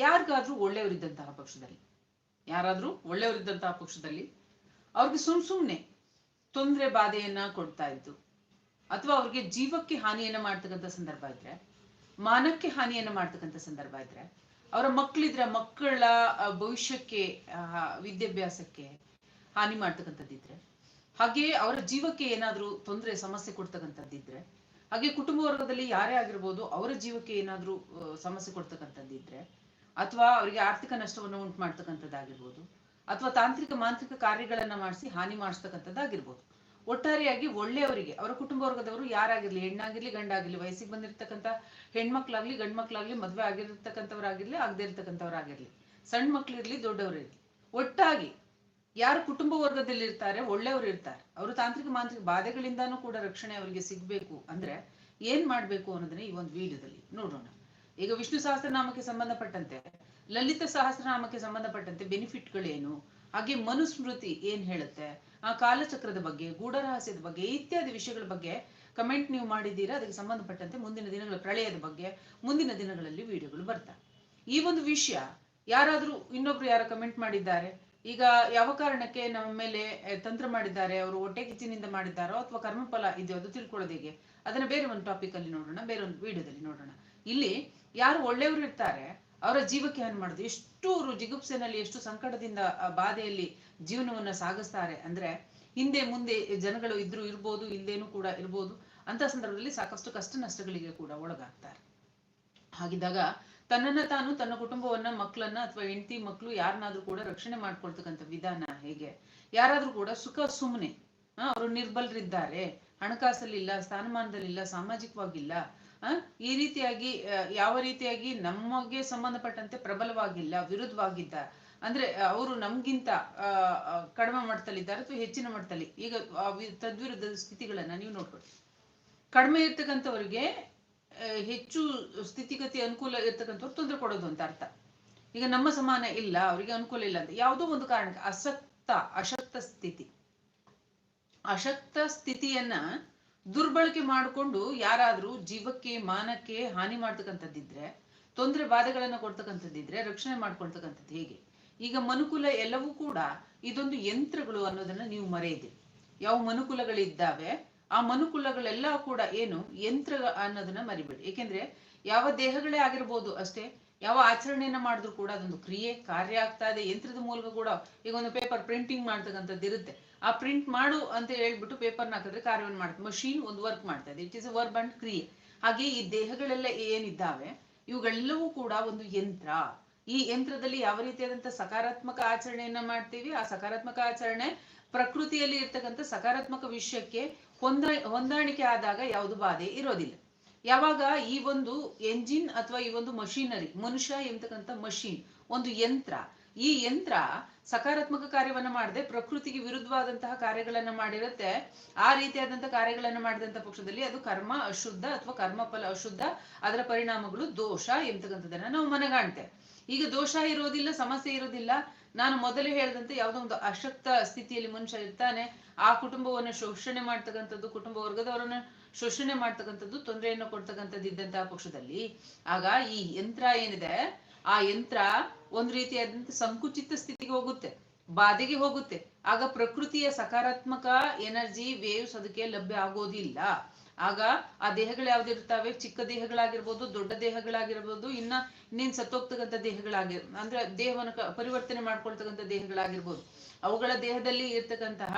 ಯಾರಿಗಾದ್ರೂ ಒಳ್ಳೆಯವರಿದ್ದಂತಹ ಪಕ್ಷದಲ್ಲಿ, ಯಾರಾದ್ರೂ ಒಳ್ಳೆಯವರಿದ್ದಂತಹ ಪಕ್ಷದಲ್ಲಿ ಅವ್ರಿಗೆ ಸುಮ್ ಸುಮ್ನೆ ತೊಂದರೆ ಬಾಧೆಯನ್ನ ಕೊಡ್ತಾ ಇದ್ದು, ಅಥವಾ ಅವ್ರಿಗೆ ಜೀವಕ್ಕೆ ಹಾನಿಯನ್ನ ಮಾಡ್ತಕ್ಕಂಥ ಸಂದರ್ಭ ಇದ್ರೆ, ಮಾನಕ್ಕೆ ಹಾನಿಯನ್ನ ಮಾಡ್ತಕ್ಕಂಥ ಸಂದರ್ಭ ಇದ್ರೆ, ಅವರ ಮಕ್ಕಳಿದ್ರೆ ಮಕ್ಕಳ ಭವಿಷ್ಯಕ್ಕೆ ವಿದ್ಯಾಭ್ಯಾಸಕ್ಕೆ ಹಾನಿ ಮಾಡ್ತಕ್ಕಂಥದ್ದಿದ್ರೆ ಹಾಗೆ ಅವರ ಜೀವಕ್ಕೆ ಏನಾದ್ರೂ ತೊಂದರೆ, ಸಮಸ್ಯೆ ಕೊಡ್ತಕ್ಕಂಥದ್ದಿದ್ರೆ ಹಾಗೆ ಕುಟುಂಬ ವರ್ಗದಲ್ಲಿ ಯಾರೇ ಆಗಿರ್ಬೋದು ಅವರ ಜೀವಕ್ಕೆ ಏನಾದ್ರೂ ಸಮಸ್ಯೆ ಕೊಡ್ತಕ್ಕಂಥದ್ದಿದ್ರೆ ಅಥವಾ ಅವರಿಗೆ ಆರ್ಥಿಕ ನಷ್ಟವನ್ನು ಉಂಟು ಮಾಡ್ತಕ್ಕಂಥದ್ದಾಗಿರ್ಬೋದು ಅಥವಾ ತಾಂತ್ರಿಕ ಮಾಂತ್ರಿಕ ಕಾರ್ಯಗಳನ್ನ ಮಾಡಿಸಿ ಹಾನಿ ಮಾಡಿಸ್ತಕ್ಕಂಥದ್ದಾಗಿರ್ಬೋದು. ಒಟ್ಟಾರೆಯಾಗಿ ಒಳ್ಳೆಯವರಿಗೆ, ಅವರ ಕುಟುಂಬ ವರ್ಗದವರು ಯಾರಾಗಿರ್ಲಿ, ಹೆಣ್ಣಾಗಿರ್ಲಿ, ಗಂಡಾಗಿರ್ಲಿ, ವಯಸ್ಸಿಗೆ ಬಂದಿರತಕ್ಕಂಥ ಹೆಣ್ಮಕ್ಳಾಗ್ಲಿ ಗಂಡ್ ಮಕ್ಳಾಗ್ಲಿ ಮದ್ವೆ ಆಗಿರತಕ್ಕಂಥವ್ರಾಗಿರ್ಲಿ ಆಗದೆ ಇರ್ತಕ್ಕಂಥವ್ರಾಗಿರ್ಲಿ ಸಣ್ಣ ಮಕ್ಳಿರ್ಲಿ, ದೊಡ್ಡವರಿರ್ಲಿ. ಒಟ್ಟಾಗಿ ಯಾರು ಕುಟುಂಬ ವರ್ಗದಲ್ಲಿ ಇರ್ತಾರೆ ಒಳ್ಳೆಯವರು ಇರ್ತಾರೆ. ಅವರು ತಾಂತ್ರಿಕ ಮಾಂತ್ರಿಕ ಬಾಧೆಗಳಿಂದಾನೂ ಕೂಡ ರಕ್ಷಣೆ ಅವರಿಗೆ ಸಿಗ್ಬೇಕು ಅಂದ್ರೆ ಏನ್ ಮಾಡ್ಬೇಕು ಅನ್ನೋದನ್ನ ಈ ಒಂದು ವಿಡಿಯೋದಲ್ಲಿ ನೋಡೋಣ. ಈಗ ವಿಷ್ಣು ಸಹಸ್ರನಾಮಕ್ಕೆ ಸಂಬಂಧಪಟ್ಟಂತೆ, ಲಲಿತ ಸಹಸ್ರನಾಮಕ್ಕೆ ಸಂಬಂಧಪಟ್ಟಂತೆ ಬೆನಿಫಿಟ್ಗಳೇನು? ಹಾಗೆ ಮನುಸ್ಮೃತಿ ಏನ್ ಹೇಳುತ್ತೆ? ಆ ಕಾಲಚಕ್ರದ ಬಗ್ಗೆ, ಗೂಢರಹಸ್ಯದ ಬಗ್ಗೆ, ಇತ್ಯಾದಿ ವಿಷಯಗಳ ಬಗ್ಗೆ ಕಮೆಂಟ್ ನೀವು ಮಾಡಿದ್ದೀರಾ? ಅದಕ್ಕೆ ಸಂಬಂಧಪಟ್ಟಂತೆ ಮುಂದಿನ ದಿನಗಳ ಪ್ರಳಯದ ಬಗ್ಗೆ, ಮುಂದಿನ ದಿನಗಳಲ್ಲಿ ವಿಡಿಯೋಗಳು ಬರ್ತಾ. ಈ ಒಂದು ವಿಷಯ ಯಾರಾದ್ರೂ ಇನ್ನೊಬ್ರು ಯಾರು ಕಮೆಂಟ್ ಮಾಡಿದ್ದಾರೆ, ಈಗ ಯಾವ ಕಾರಣಕ್ಕೆ ನಮ್ಮ ಮೇಲೆ ತಂತ್ರ ಮಾಡಿದ್ದಾರೆ, ಅವರು ಹೊಟ್ಟೆ ಕಿಚ್ಚಿನಿಂದ ಮಾಡಿದ್ದಾರೋ ಅಥವಾ ಕರ್ಮಫಲ ಇದೆಯೋ ಅದು ತಿಳ್ಕೊಳ್ಳೋದು ಹೇಗೆ? ಅದನ್ನ ಬೇರೆ ಒಂದು ಟಾಪಿಕ್ ಅಲ್ಲಿ ನೋಡೋಣ, ಬೇರೆ ಒಂದು ವಿಡಿಯೋದಲ್ಲಿ ನೋಡೋಣ. ಇಲ್ಲಿ ಯಾರು ಒಳ್ಳೆಯವರು ಇರ್ತಾರೆ, ಅವರ ಜೀವಕ್ಕೆ ಹಾನಿ ಮಾಡುದು? ಎಷ್ಟು ಅವರು ಜಿಗುಪ್ಸೆನಲ್ಲಿ, ಎಷ್ಟು ಸಂಕಟದಿಂದ ಬಾಧೆಯಲ್ಲಿ ಜೀವನವನ್ನ ಸಾಗಿಸ್ತಾರೆ ಅಂದ್ರೆ, ಹಿಂದೆ ಮುಂದೆ ಜನಗಳು ಇದ್ರು ಇರ್ಬೋದು, ಇಲ್ದೇನೂ ಕೂಡ ಇರ್ಬೋದು ಅಂತ ಸಂದರ್ಭದಲ್ಲಿ ಸಾಕಷ್ಟು ಕಷ್ಟ ನಷ್ಟಗಳಿಗೆ ಕೂಡ ಒಳಗಾಗ್ತಾರೆ. ಹಾಗಿದ್ದಾಗ ತನ್ನನ್ನ ತಾನು ತನ್ನ ಕುಟುಂಬವನ್ನ ಮಕ್ಕಳನ್ನ ಅಥವಾ ಹೆಂಡತಿ ಮಕ್ಕಳು ಯಾರನ್ನಾದ್ರೂ ಕೂಡ ರಕ್ಷಣೆ ಮಾಡ್ಕೊಳ್ತಕ್ಕಂಥ ವಿಧಾನ ಹೇಗೆ? ಯಾರಾದ್ರೂ ಕೂಡ ಸುಖ ಸುಮ್ಮನೆ ಅವರು ನಿರ್ಬಲರಿದ್ದಾರೆ, ಹಣಕಾಸಲ್ಲಿಲ್ಲ, ಸ್ಥಾನಮಾನದಲ್ಲಿಲ್ಲ, ಸಾಮಾಜಿಕವಾಗಿಲ್ಲ ಈ ರೀತಿಯಾಗಿ ಯಾವ ರೀತಿಯಾಗಿ ನಮಗೆ ಸಂಬಂಧಪಟ್ಟಂತೆ ಪ್ರಬಲವಾಗಿಲ್ಲ, ವಿರುದ್ಧವಾಗಿದ್ದ. ಅಂದ್ರೆ ಅವರು ನಮ್ಗಿಂತ ಕಡಿಮೆ ಮಟ್ಟದಲ್ಲಿದ್ದಾರೆ ಅಥವಾ ಹೆಚ್ಚಿನ ಮಟ್ಟದಲ್ಲಿ. ಈಗ ತದ್ವಿರುದ್ಧ ಸ್ಥಿತಿಗಳನ್ನ ನೀವು ನೋಡ್ಕೊಳ್ಳಿ. ಕಡಿಮೆ ಇರ್ತಕ್ಕಂಥವ್ರಿಗೆ ಹೆಚ್ಚು ಸ್ಥಿತಿಗತಿ ಅನುಕೂಲ ಇರ್ತಕ್ಕಂಥವ್ರು ತೊಂದರೆ ಕೊಡೋದು ಅಂತ ಅರ್ಥ. ಈಗ ನಮ್ಮ ಸಮಾನ ಇಲ್ಲ, ಅವರಿಗೆ ಅನುಕೂಲ ಇಲ್ಲ ಅಂತ. ಯಾವುದೋ ಒಂದು ಕಾರಣಕ್ಕೆ ಅಸಕ್ತ ಅಶಕ್ತ ಸ್ಥಿತಿ. ಅಶಕ್ತ ಸ್ಥಿತಿಯನ್ನ ದುರ್ಬಳಕೆ ಮಾಡಿಕೊಂಡು ಯಾರಾದ್ರೂ ಜೀವಕ್ಕೆ, ಮಾನಕ್ಕೆ ಹಾನಿ ಮಾಡ್ತಕ್ಕಂಥದ್ದಿದ್ರೆ, ತೊಂದರೆ ಬಾಧೆಗಳನ್ನ ಕೊಡ್ತಕ್ಕಂಥದ್ದಿದ್ರೆ, ರಕ್ಷಣೆ ಮಾಡ್ಕೊಳ್ತಕ್ಕಂಥದ್ದು ಹೇಗೆ? ಈಗ ಮನುಕುಲ ಎಲ್ಲವೂ ಕೂಡ ಇದೊಂದು ಯಂತ್ರಗಳು ಅನ್ನೋದನ್ನ ನೀವು ಮರೆಯಿದೆ. ಯಾವ ಮನುಕುಲಗಳಿದ್ದಾವೆ, ಆ ಮನುಕುಲಗಳೆಲ್ಲ ಕೂಡ ಏನು ಯಂತ್ರ ಅನ್ನೋದನ್ನ ಮರಿಬೇಡಿ. ಏಕೆಂದ್ರೆ ಯಾವ ದೇಹಗಳೇ ಆಗಿರ್ಬೋದು ಅಷ್ಟೇ, ಯಾವ ಆಚರಣೆಯನ್ನ ಮಾಡಿದ್ರು ಕೂಡ ಅದೊಂದು ಕ್ರಿಯೆ, ಕಾರ್ಯ ಆಗ್ತಾ ಇದೆ. ಯಂತ್ರದ ಮೂಲಕ ಕೂಡ ಈಗ ಒಂದು ಪೇಪರ್ ಪ್ರಿಂಟಿಂಗ್ ಮಾಡ್ತಕ್ಕಂಥದ್ದು ಇರುತ್ತೆ ಆ ಪ್ರಿಂಟ್ ಮಾಡು ಅಂತ ಹೇಳ್ಬಿಟ್ಟು ಪೇಪರ್ನ ಹಾಕಿದ್ರೆ ಕಾರ್ಯವನ್ನು ಮಾಡುತ್ತೆ. ಮಷೀನ್ ಒಂದು ವರ್ಕ್ ಮಾಡ್ತಾ ಇದೆ. It is a verb and ಕ್ರಿಯೆ. ಹಾಗೆ ಈ ದೇಹಗಳೆಲ್ಲ ಏನಿದ್ದಾವೆ? ಇವುಗಳೆಲ್ಲವೂ ಕೂಡ ಒಂದು ಯಂತ್ರ. ಈ ಯಂತ್ರದಲ್ಲಿ ಯಾವ ರೀತಿಯಾದಂತ ಸಕಾರಾತ್ಮಕ ಆಚರಣೆಯನ್ನ ಮಾಡ್ತೀವಿ? ಆ ಸಕಾರಾತ್ಮಕ ಆಚರಣೆ ಪ್ರಕೃತಿಯಲ್ಲಿ ಇರ್ತಕ್ಕಂಥ ಸಕಾರಾತ್ಮಕ ವಿಷಯಕ್ಕೆ ಹೊಂದ, ಹೊಂದಾಣಿಕೆ ಆದಾಗ ಯಾವುದು ಬಾಧೆ? ಇರೋದಿಲ್ಲ. ಯಾವಾಗ ಈ ಒಂದು ಎಂಜಿನ್ ಅಥವಾ ಈ ಒಂದು ಮಷೀನರಿ ಮನುಷ್ಯ ಎಂತಕ್ಕಂಥ ಮಷೀನ್ ಒಂದು ಯಂತ್ರ ಈ ಯಂತ್ರ ಸಕಾರಾತ್ಮಕ ಕಾರ್ಯವನ್ನ ಮಾಡದೆ ಪ್ರಕೃತಿಗೆ ವಿರುದ್ಧವಾದಂತಹ ಕಾರ್ಯಗಳನ್ನ ಮಾಡಿರುತ್ತೆ. ಆ ರೀತಿಯಾದಂತಹ ಕಾರ್ಯಗಳನ್ನ ಮಾಡಿದಂತ ಪಕ್ಷದಲ್ಲಿ ಅದು ಕರ್ಮ ಅಶುದ್ಧ ಅಥವಾ ಕರ್ಮಫಲ ಅಶುದ್ಧ, ಅದರ ಪರಿಣಾಮಗಳು ದೋಷ ಎಂಬತಕ್ಕಂಥದ್ದನ್ನ ನಾವು ಮನಗಾಣ್ತೆ ಈಗ ದೋಷ ಇರೋದಿಲ್ಲ, ಸಮಸ್ಯೆ ಇರೋದಿಲ್ಲ. ನಾನು ಮೊದಲೇ ಹೇಳಿದಂತೆ ಯಾವುದೋ ಒಂದು ಅಶಕ್ತ ಸ್ಥಿತಿಯಲ್ಲಿ ಮನುಷ್ಯ ಇರ್ತಾನೆ. ಆ ಕುಟುಂಬವನ್ನ ಶೋಷಣೆ ಮಾಡ್ತಕ್ಕಂಥದ್ದು, ಕುಟುಂಬ ವರ್ಗದವರನ್ನ ಶೋಷಣೆ ಮಾಡ್ತಕ್ಕಂಥದ್ದು ತೊಂದರೆಯನ್ನು ಕೊಡ್ತಕ್ಕಂಥದ್ದು ಇದ್ದಂತಹ ಪಕ್ಷದಲ್ಲಿ, ಆಗ ಈ ಯಂತ್ರ ಏನಿದೆ? ಆ ಯಂತ್ರ ಒಂದು ರೀತಿಯಾದಂತ ಸಂಕುಚಿತ ಸ್ಥಿತಿಗೆ ಹೋಗುತ್ತೆ, ಬಾಧೆಗೆ ಹೋಗುತ್ತೆ. ಆಗ ಪ್ರಕೃತಿಯ ಸಕಾರಾತ್ಮಕ ಎನರ್ಜಿ ವೇವ್ಸ್ ಅದಕ್ಕೆ ಲಭ್ಯ ಆಗೋದಿಲ್ಲ. ಆಗ ಆ ದೇಹಗಳು ಯಾವ್ದಿರ್ತಾವೆ ಚಿಕ್ಕ ದೇಹಗಳಾಗಿರ್ಬೋದು, ದೊಡ್ಡ ದೇಹಗಳಾಗಿರ್ಬೋದು, ಇನ್ನ ಇನ್ನೇನ್ ಸತ್ತೋಗ್ತಕ್ಕಂಥ ದೇಹಗಳಾಗಿ, ಅಂದ್ರೆ ದೇಹವನ್ನು ಪರಿವರ್ತನೆ ಮಾಡ್ಕೊಳ್ತಕ್ಕಂಥ ದೇಹಗಳಾಗಿರ್ಬೋದು. ಅವುಗಳ ದೇಹದಲ್ಲಿ ಇರ್ತಕ್ಕಂತಹ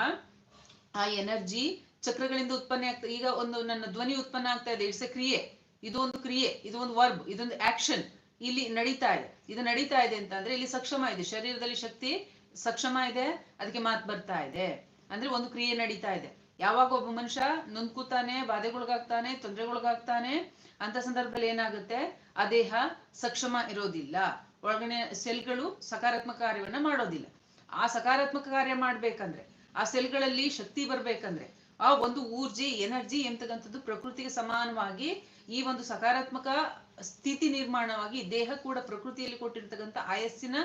ಆ ಎನರ್ಜಿ ಚಕ್ರಗಳಿಂದ ಉತ್ಪನ್ನ ಆಗ್ತದೆ ಈಗ ಒಂದು ನನ್ನ ಧ್ವನಿ ಉತ್ಪನ್ನ ಆಗ್ತಾ ಇದೆ. ಇಟ್ಸ್ ಎ ಕ್ರಿಯೆ. ಇದು ಒಂದು ಕ್ರಿಯೆ. ಇದು ಒಂದು ವರ್ಬ್. ಇದೊಂದು ಆಕ್ಷನ್. ಇಲ್ಲಿ ನಡೀತಾ ಇದೆ. ಇದು ನಡೀತಾ ಇದೆ ಅಂತಂದ್ರೆ ಇಲ್ಲಿ ಸಕ್ಷಮ ಇದೆ. ಶರೀರದಲ್ಲಿ ಶಕ್ತಿ ಸಕ್ಷಮ ಇದೆ. ಅದಕ್ಕೆ ಮಾತು ಬರ್ತಾ ಇದೆ. ಅಂದ್ರೆ ಒಂದು ಕ್ರಿಯೆ ನಡೀತಾ ಇದೆ. ಯಾವಾಗ ಒಬ್ಬ ಮನುಷ್ಯ ನೊಂದ್ಕೂತಾನೆ ಬಾಧೆಗೊಳಗಾಗ್ತಾನೆ, ತೊಂದರೆಗೊಳಗಾಗ್ತಾನೆ, ಅಂತ ಸಂದರ್ಭದಲ್ಲಿ ಏನಾಗುತ್ತೆ? ಆ ದೇಹ ಸಕ್ಷಮ ಇರೋದಿಲ್ಲ. ಒಳಗಡೆ ಸೆಲ್ಗಳು ಸಕಾರಾತ್ಮಕ ಕಾರ್ಯವನ್ನ ಮಾಡೋದಿಲ್ಲ. ಆ ಸಕಾರಾತ್ಮಕ ಕಾರ್ಯ ಮಾಡ್ಬೇಕಂದ್ರೆ, ಆ ಸೆಲ್ಗಳಲ್ಲಿ ಶಕ್ತಿ ಬರ್ಬೇಕಂದ್ರೆ, ಆ ಒಂದು ಊರ್ಜಿ, ಎನರ್ಜಿ ಎಂತಕ್ಕಂಥದ್ದು ಪ್ರಕೃತಿಗೆ ಸಮಾನವಾಗಿ ಈ ಒಂದು ಸಕಾರಾತ್ಮಕ ಸ್ಥಿತಿ ನಿರ್ಮಾಣವಾಗಿ ದೇಹ ಕೂಡ ಪ್ರಕೃತಿಯಲ್ಲಿ ಕೊಟ್ಟಿರ್ತಕ್ಕಂಥ ಆಯಸ್ಸಿನ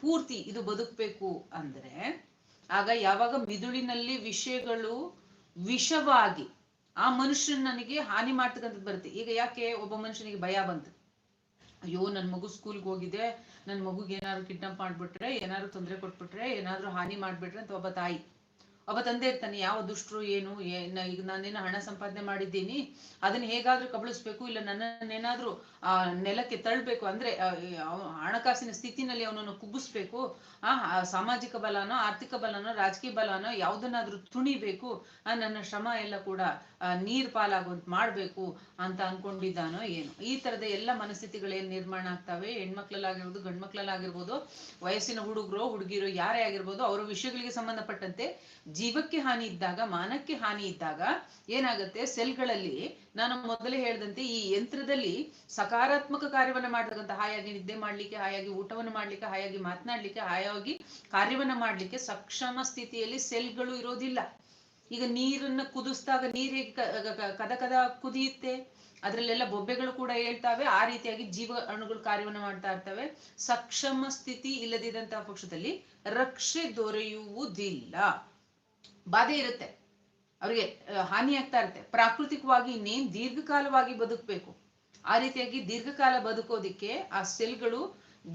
ಪೂರ್ತಿ ಇದು ಬದುಕಬೇಕು ಅಂದ್ರೆ, ಆಗ ಯಾವಾಗ ಮಿದುಳಿನಲ್ಲಿ ವಿಷಯಗಳು ವಿಷವಾಗಿ ಆ ಮನುಷ್ಯನಿಗೆ ಹಾನಿ ಮಾಡ್ತಕ್ಕಂಥದ್ದು ಬರುತ್ತೆ. ಈಗ ಯಾಕೆ ಒಬ್ಬ ಮನುಷ್ಯನಿಗೆ ಭಯ ಬಂತು? ಅಯ್ಯೋ ನನ್ನ ಮಗು ಸ್ಕೂಲ್ಗೆ ಹೋಗಿದೆ ನನ್ನ ಮಗುಗೆ ಏನಾದ್ರು ಕಿಡ್ನಾಪ್ ಮಾಡ್ಬಿಟ್ರೆ, ಏನಾದ್ರು ತೊಂದರೆ ಕೊಟ್ಬಿಟ್ರೆ, ಏನಾದ್ರು ಹಾನಿ ಮಾಡ್ಬಿಟ್ರೆ ಅಂತ ಒಬ್ಬ ತಾಯಿ. ಒಬ್ಬ ತಂದೆ ಇರ್ತಾನೆ, ಯಾವ ದುಷ್ಟರು, ಏನು ಈಗ ನಾನೇನು ಹಣ ಸಂಪಾದನೆ ಮಾಡಿದ್ದೀನಿ, ಅದನ್ನ ಹೇಗಾದ್ರೂ ಕಬಳಿಸ್ಬೇಕು, ಇಲ್ಲ ನನ್ನನ್ನೇನಾದ್ರೂ, ಆ, ನೆಲಕ್ಕೆ ತಳ್ಬೇಕು, ಅಂದ್ರೆ ಹಣಕಾಸಿನ ಸ್ಥಿತಿನಲ್ಲಿ ಅವನನ್ನು ಕುಗ್ಗಿಸ್ಬೇಕು ಆ ಸಾಮಾಜಿಕ ಬಲನೋ, ಆರ್ಥಿಕ ಬಲನೋ, ರಾಜಕೀಯ ಬಲನೋ, ಯಾವ್ದನ್ನಾದ್ರೂ ತುಣಿಬೇಕು ನನ್ನ ಶ್ರಮ ಎಲ್ಲ ಕೂಡ ನೀರ್ ಪಾಲಾಗುವಂತ ಮಾಡ್ಬೇಕು ಅಂತ ಅನ್ಕೊಂಡಿದ್ದಾನೋ ಏನು. ಈ ತರದ ಎಲ್ಲ ಮನಸ್ಥಿತಿಗಳೇನ್ ನಿರ್ಮಾಣ ಆಗ್ತವೆ? ಹೆಣ್ಮಕ್ಳಲ್ಲಾಗಿರ್ಬೋದು ಗಂಡ್ ಮಕ್ಳಲ್ಲಾಗಿರ್ಬೋದು ವಯಸ್ಸಿನ ಹುಡುಗರು, ಹುಡುಗಿರು, ಯಾರೇ ಆಗಿರ್ಬೋದು, ಅವರ ವಿಷಯಗಳಿಗೆ ಸಂಬಂಧಪಟ್ಟಂತೆ ಜೀವಕ್ಕೆ ಹಾನಿ ಇದ್ದಾಗ, ಮಾನಕ್ಕೆ ಹಾನಿ ಇದ್ದಾಗ ಏನಾಗುತ್ತೆ? ಸೆಲ್ಗಳಲ್ಲಿ ನಾನು ಮೊದಲೇ ಹೇಳಿದಂತೆ ಈ ಯಂತ್ರದಲ್ಲಿ ಸಕಾರಾತ್ಮಕ ಕಾರ್ಯವನ್ನ ಮಾಡ್ತಕ್ಕಂಥ ಹಾಯಾಗಿ ನಿದ್ದೆ ಮಾಡ್ಲಿಕ್ಕೆ, ಹಾಯಾಗಿ ಊಟವನ್ನು ಮಾಡ್ಲಿಕ್ಕೆ, ಹಾಯಾಗಿ ಮಾತನಾಡ್ಲಿಕ್ಕೆ, ಹಾಯಾಗಿ ಕಾರ್ಯವನ್ನ ಮಾಡ್ಲಿಕ್ಕೆ ಸಕ್ಷಮ ಸ್ಥಿತಿಯಲ್ಲಿ ಸೆಲ್ಗಳು ಇರೋದಿಲ್ಲ. ಈಗ ನೀರನ್ನ ಕುದಿಸಿದಾಗ ನೀರ್ ಕದ ಕದ ಕುದಿಯುತ್ತೆ? ಅದ್ರಲ್ಲೆಲ್ಲ ಬೊಬ್ಬೆಗಳು ಕೂಡ ಹೇಳ್ತಾವೆ. ಆ ರೀತಿಯಾಗಿ ಜೀವ ಅಣುಗಳು ಕಾರ್ಯವನ್ನ ಮಾಡ್ತಾ ಇರ್ತವೆ. ಸಕ್ಷಮ ಸ್ಥಿತಿ ಇಲ್ಲದಿದ್ದಂತಹ ಪಕ್ಷದಲ್ಲಿ ರಕ್ಷೆ ದೊರೆಯುವುದಿಲ್ಲ. ಬಾಧೆ ಇರುತ್ತೆ. ಅವ್ರಿಗೆ ಹಾನಿ ಆಗ್ತಾ ಇರುತ್ತೆ. ಪ್ರಾಕೃತಿಕವಾಗಿ ಇನ್ನೇನು ದೀರ್ಘಕಾಲವಾಗಿ ಬದುಕಬೇಕು. ಆ ರೀತಿಯಾಗಿ ದೀರ್ಘಕಾಲ ಬದುಕೋದಿಕ್ಕೆ ಆ ಸೆಲ್ಗಳು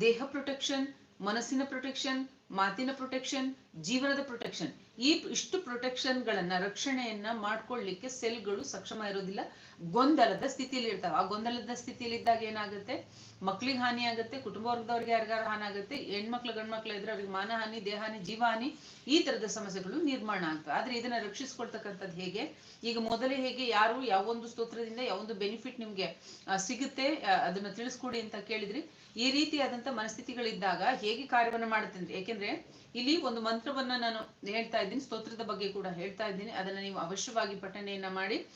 ದೇಹ ಪ್ರೊಟೆಕ್ಷನ್ ಮನಸ್ಸಿನ ಪ್ರೊಟೆಕ್ಷನ್ ಮಾತಿನ ಪ್ರೊಟೆಕ್ಷನ್ ಜೀವನದ ಪ್ರೊಟೆಕ್ಷನ್ ಈ ಇಷ್ಟು ಪ್ರೊಟೆಕ್ಷನ್ ಗಳನ್ನ ರಕ್ಷಣೆಯನ್ನ ಮಾಡ್ಕೊಳ್ಳಿಕ್ಕೆ ಸೆಲ್ಗಳು ಸಕ್ಷಮ ಇರೋದಿಲ್ಲ. ಗೊಂದಲದ ಸ್ಥಿತಿಯಲ್ಲಿ ಇರ್ತಾವೆ. ಆ ಗೊಂದಲದ ಸ್ಥಿತಿಯಲ್ಲಿ ಇದ್ದಾಗ ಏನಾಗುತ್ತೆ? ಮಕ್ಳಿಗೆ ಹಾನಿ ಆಗುತ್ತೆ, ಕುಟುಂಬ ವರ್ಗದವ್ರಿಗೆ ಯಾರಿಗಾರ ಹಾನಿ ಆಗುತ್ತೆ, ಹೆಣ್ಮಕ್ಳು, ಗಂಡ್ಮಕ್ಳು ಇದ್ರೆ ಅವ್ರಿಗೆ ಮಾನಹಾನಿ ದೇಹಾನಿ ಜೀವಹಾನಿ ಈ ತರದ ಸಮಸ್ಯೆಗಳು ನಿರ್ಮಾಣ ಆಗ್ತವೆ. ಆದ್ರೆ ಇದನ್ನ ರಕ್ಷಿಸ್ಕೊಳ್ತಕ್ಕಂಥದ್ದು ಹೇಗೆ? ಈಗ ಮೊದಲೇ ಹೇಗೆ ಯಾರು ಯಾವೊಂದು ಸ್ತೋತ್ರದಿಂದ ಯಾವೊಂದು ಬೆನಿಫಿಟ್ ನಿಮ್ಗೆ ಸಿಗುತ್ತೆ ಅದನ್ನ ತಿಳಿಸ್ಕೊಡಿ ಅಂತ ಕೇಳಿದ್ರಿ. ಈ ರೀತಿಯಾದಂತ ಮನಸ್ಥಿತಿಗಳಿದ್ದಾಗ ಹೇಗೆ ಕಾರ್ಯವನ್ನು ಮಾಡುತ್ತೆ ಅಂದ್ರೆ ಯಾಕೆಂದ್ರೆ ಇಲ್ಲಿ ಒಂದು ಮಂತ್ರವನ್ನ ನಾನು ಹೇಳ್ತಾ ಇದ್ದೀನಿ, ಸ್ತೋತ್ರದ ಬಗ್ಗೆ ಕೂಡ ಹೇಳ್ತಾ ಇದ್ದೀನಿ. ಅದನ್ನ ನೀವು ಅವಶ್ಯವಾಗಿ ಪಠಣೆಯನ್ನ ಮಾಡಿ,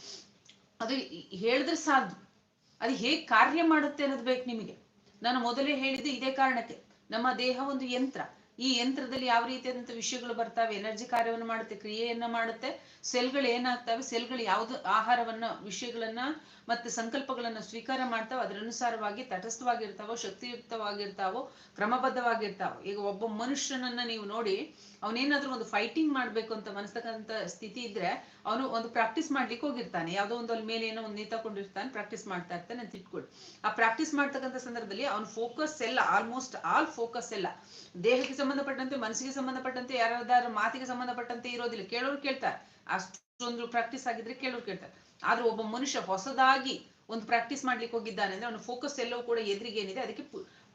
ಅದು ಹೇಳಿದ್ರೆ ಸಾಧ್ಯ ಅದು ಹೇಗೆ ಕಾರ್ಯ ಮಾಡುತ್ತೆ ಅನ್ನೋದು ಬೇಕು ನಿಮಗೆ. ನಾನು ಮೊದಲೇ ಹೇಳಿದ್ದು ಇದೇ ಕಾರಣಕ್ಕೆ. ನಮ್ಮ ದೇಹ ಒಂದು ಯಂತ್ರ. ಈ ಯಂತ್ರದಲ್ಲಿ ಯಾವ ರೀತಿಯಾದಂಥ ವಿಷಯಗಳು ಬರ್ತವೆ, ಎನರ್ಜಿ ಕಾರ್ಯವನ್ನು ಮಾಡುತ್ತೆ, ಕ್ರಿಯೆಯನ್ನ ಮಾಡುತ್ತೆ, ಸೆಲ್ಗಳು ಏನಾಗ್ತವೆ, ಸೆಲ್ಗಳು ಯಾವುದು ಆಹಾರವನ್ನ, ವಿಷಯಗಳನ್ನ ಮತ್ತೆ ಸಂಕಲ್ಪಗಳನ್ನ ಸ್ವೀಕಾರ ಮಾಡ್ತಾವೆ ಅದರ ಅನುಸಾರವಾಗಿ ತಟಸ್ಥವಾಗಿರ್ತಾವೋ, ಶಕ್ತಿಯುಕ್ತವಾಗಿರ್ತಾವೋ, ಕ್ರಮಬದ್ಧವಾಗಿರ್ತಾವೋ, ಈಗ ಒಬ್ಬ ಮನುಷ್ಯನನ್ನ ನೀವು ನೋಡಿ ಅವನೇನಾದ್ರೂ ಒಂದು ಫೈಟಿಂಗ್ ಮಾಡ್ಬೇಕು ಅಂತ ಮನಸ್ತಕ್ಕಂತ ಸ್ಥಿತಿ ಇದ್ರೆ ಅವನು ಒಂದು ಪ್ರಾಕ್ಟೀಸ್ ಮಾಡ್ಲಿಕ್ಕೆ ಹೋಗಿರ್ತಾನೆ. ಯಾವ್ದೋ ಒಂದು ಅಲ್ಲಿ ಮೇಲೆ ಏನೋ ಒಂದು ನಿಂತಕೊಂಡಿರ್ತಾನೆ ಪ್ರಾಕ್ಟೀಸ್ ಮಾಡ್ತಾ ಇರ್ತಾನೆ ಅಂತ ಇಟ್ಕೊಳ್ಳಿ ಆ ಪ್ರಾಕ್ಟೀಸ್ ಮಾಡ್ತಕ್ಕಂಥ ಸಂದರ್ಭದಲ್ಲಿ ಅವನು ಫೋಕಸ್ ಎಲ್ಲ ಆಲ್ಮೋಸ್ಟ್ ಆಲ್ ಫೋಕಸ್ ಎಲ್ಲ, ದೇಹಕ್ಕೆ ಸಂಬಂಧಪಟ್ಟಂತೆ, ಮನಸ್ಸಿಗೆ ಸಂಬಂಧಪಟ್ಟಂತೆ, ಯಾರಾದ್ರೂ ಮಾತಿಗೆ ಸಂಬಂಧಪಟ್ಟಂತೆ ಇರೋದಿಲ್ಲ. ಕೇಳೋರು ಕೇಳ್ತಾರೆ. ಅಷ್ಟೊಂದು ಪ್ರಾಕ್ಟೀಸ್ ಆಗಿದ್ರೆ ಕೇಳೋರು ಕೇಳ್ತಾರೆ. ಆದ್ರೆ ಒಬ್ಬ ಮನುಷ್ಯ ಹೊಸದಾಗಿ ಒಂದು ಪ್ರಾಕ್ಟೀಸ್ ಮಾಡ್ಲಿಕ್ಕೆ ಹೋಗಿದ್ದಾನೆ ಅಂದ್ರೆ ಅವನ ಫೋಕಸ್ ಎಲ್ಲವೂ ಕೂಡ ಎದುರಿಗೆ ಏನಿದೆ, ಅದಕ್ಕೆ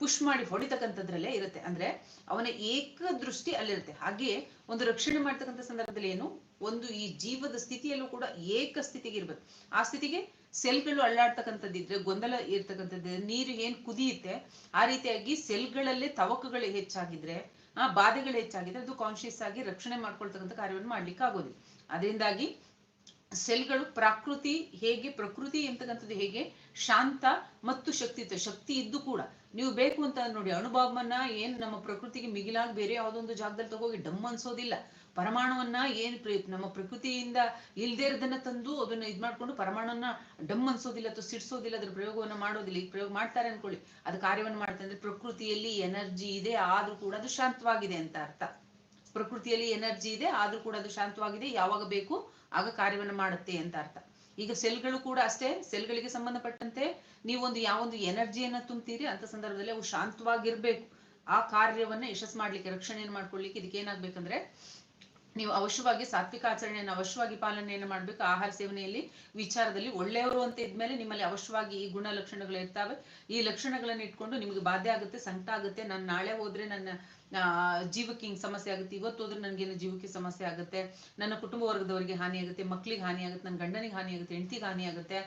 ಪುಷ್ ಮಾಡಿ ಹೊಡಿತಕ್ಕಂಥದ್ರಲ್ಲೇ ಇರುತ್ತೆ. ಅಂದ್ರೆ ಅವನ ಏಕ ದೃಷ್ಟಿ ಅಲ್ಲಿರುತ್ತೆ. ಹಾಗೆಯೇ ಒಂದು ರಕ್ಷಣೆ ಮಾಡ್ತಕ್ಕಂಥ ಸಂದರ್ಭದಲ್ಲಿ ಏನು? ಒಂದು ಈ ಜೀವದ ಸ್ಥಿತಿಯಲ್ಲೂ ಕೂಡ ಏಕ ಸ್ಥಿತಿಗೆ ಇರ್ಬೇಕು. ಆ ಸ್ಥಿತಿಗೆ ಸೆಲ್ಗಳು ಅಳ್ಳಾಡ್ತಕ್ಕಂಥದ್ದಿದ್ರೆ ಗೊಂದಲ ಇರ್ತಕ್ಕಂಥದ್ದು ನೀರು ಏನ್ ಕುದಿಯುತ್ತೆ, ಆ ರೀತಿಯಾಗಿ ಸೆಲ್ಗಳಲ್ಲೇ ತವಕಗಳು ಹೆಚ್ಚಾಗಿದ್ರೆ, ಆ ಬಾಧೆಗಳು ಹೆಚ್ಚಾಗಿದ್ರೆ ಅದು ಕಾನ್ಶಿಯಸ್ ಆಗಿ ರಕ್ಷಣೆ ಮಾಡ್ಕೊಳ್ತಕ್ಕಂಥ ಕಾರ್ಯವನ್ನು ಮಾಡ್ಲಿಕ್ಕೆ ಆಗೋದಿಲ್ಲ. ಅದರಿಂದಾಗಿ ಸೆಲ್ಗಳು ಪ್ರಾಕೃತಿ ಹೇಗೆ, ಪ್ರಕೃತಿ ಎಂತಕ್ಕಂಥದ್ದು ಹೇಗೆ ಶಾಂತ ಮತ್ತು ಶಕ್ತಿಯುತ, ಶಕ್ತಿ ಇದ್ದು ಕೂಡ ನೀವು ಬೇಕು ಅಂತ ನೋಡಿ ಅಣುಬಾಂಬನ್ನ ಏನ್ ನಮ್ಮ ಪ್ರಕೃತಿಗೆ ಮಿಗಿಲಾಗಿ ಬೇರೆ ಯಾವ್ದೊಂದು ಜಾಗದಲ್ಲಿ ತಗೋಗಿ ಡಮ್ ಅನ್ಸೋದಿಲ್ಲ. ಪರಮಾಣುವನ್ನ ಏನ್ ನಮ್ಮ ಪ್ರಕೃತಿಯಿಂದ ಇಲ್ದೇ ಇರೋದನ್ನ ತಂದು ಅದನ್ನ ಇದ್ ಮಾಡ್ಕೊಂಡು ಪರಮಾಣುವನ್ನ ಡಮ್ ಅನ್ಸೋದಿಲ್ಲ ಅಥವಾ ಸಿಡ್ಸೋದಿಲ್ಲ, ಅದ್ರ ಪ್ರಯೋಗವನ್ನ ಮಾಡೋದಿಲ್ಲ. ಈಗ ಪ್ರಯೋಗ ಮಾಡ್ತಾರೆ ಅನ್ಕೊಳ್ಳಿ. ಅದು ಕಾರ್ಯವನ್ನು ಮಾಡ್ತಾರೆ ಅಂದ್ರೆ ಪ್ರಕೃತಿಯಲ್ಲಿ ಎನರ್ಜಿ ಇದೆ, ಆದ್ರೂ ಕೂಡ ಅದು ಶಾಂತವಾಗಿದೆ ಅಂತ ಅರ್ಥ. ಪ್ರಕೃತಿಯಲ್ಲಿ ಎನರ್ಜಿ ಇದೆ, ಆದ್ರೂ ಕೂಡ ಅದು ಶಾಂತವಾಗಿದೆ, ಯಾವಾಗ ಬೇಕು ಆಗ ಕಾರ್ಯವನ್ನ ಮಾಡುತ್ತೆ ಅಂತ ಅರ್ಥ. ಈಗ ಸೆಲ್ಗಳು ಕೂಡ ಅಷ್ಟೇ ಸೆಲ್ಗಳಿಗೆ ಸಂಬಂಧಪಟ್ಟಂತೆ ನೀವೊಂದು ಯಾವೊಂದು ಎನರ್ಜಿಯನ್ನ ತುಂಬ್ತೀರಿ ಅಂತ ಸಂದರ್ಭದಲ್ಲಿ ಅವು ಶಾಂತವಾಗಿರ್ಬೇಕು. ಆ ಕಾರ್ಯವನ್ನ ಯಶಸ್ ಮಾಡ್ಲಿಕ್ಕೆ, ರಕ್ಷಣೆಯನ್ನು ಮಾಡ್ಕೊಳ್ಳಿಕ್ಕೆ ಇದಕ್ಕೆ ಏನಾಗ್ಬೇಕಂದ್ರೆ ನೀವು ಅವಶ್ಯವಾಗಿ ಸಾತ್ವಿಕ ಆಚರಣೆಯನ್ನು, ಅವಶ್ಯವಾಗಿ ಪಾಲನೆಯನ್ನು ಮಾಡ್ಬೇಕು. ಆಹಾರ ಸೇವನೆಯಲ್ಲಿ ವಿಚಾರದಲ್ಲಿ ಒಳ್ಳೆಯವರು ಅಂತ ಇದ್ಮೇಲೆ ನಿಮ್ಮಲ್ಲಿ ಅವಶ್ಯವಾಗಿ ಈ ಗುಣ ಲಕ್ಷಣಗಳು ಇರ್ತಾವೆ. ಈ ಲಕ್ಷಣಗಳನ್ನ ಇಟ್ಕೊಂಡು ನಿಮಗೆ ಬಾಧೆ ಆಗುತ್ತೆ, ಸಂಕಟ ಆಗುತ್ತೆ. ನಾನು ನಾಳೆ ಹೋದ್ರೆ ನನ್ನ ಜೀವಕ್ಕೆ ಸಮಸ್ಯೆ ಆಗುತ್ತೆ. ಇವತ್ತು ಹೋದ್ರೆ ನನ್ಗೇನು ಜೀವಕ್ಕೆ ಸಮಸ್ಯೆ ಆಗುತ್ತೆ. ನನ್ನ ಕುಟುಂಬ ವರ್ಗದವರಿಗೆ ಹಾನಿ ಆಗುತ್ತೆ. ಮಕ್ಳಿಗೆ ಹಾನಿ ಆಗುತ್ತೆ. ನನ್ನ ಗಂಡನಿಗೆ ಹಾನಿ ಆಗುತ್ತೆ. ಹೆಂಡತಿಗೆ ಹಾನಿ ಆಗುತ್ತೆ.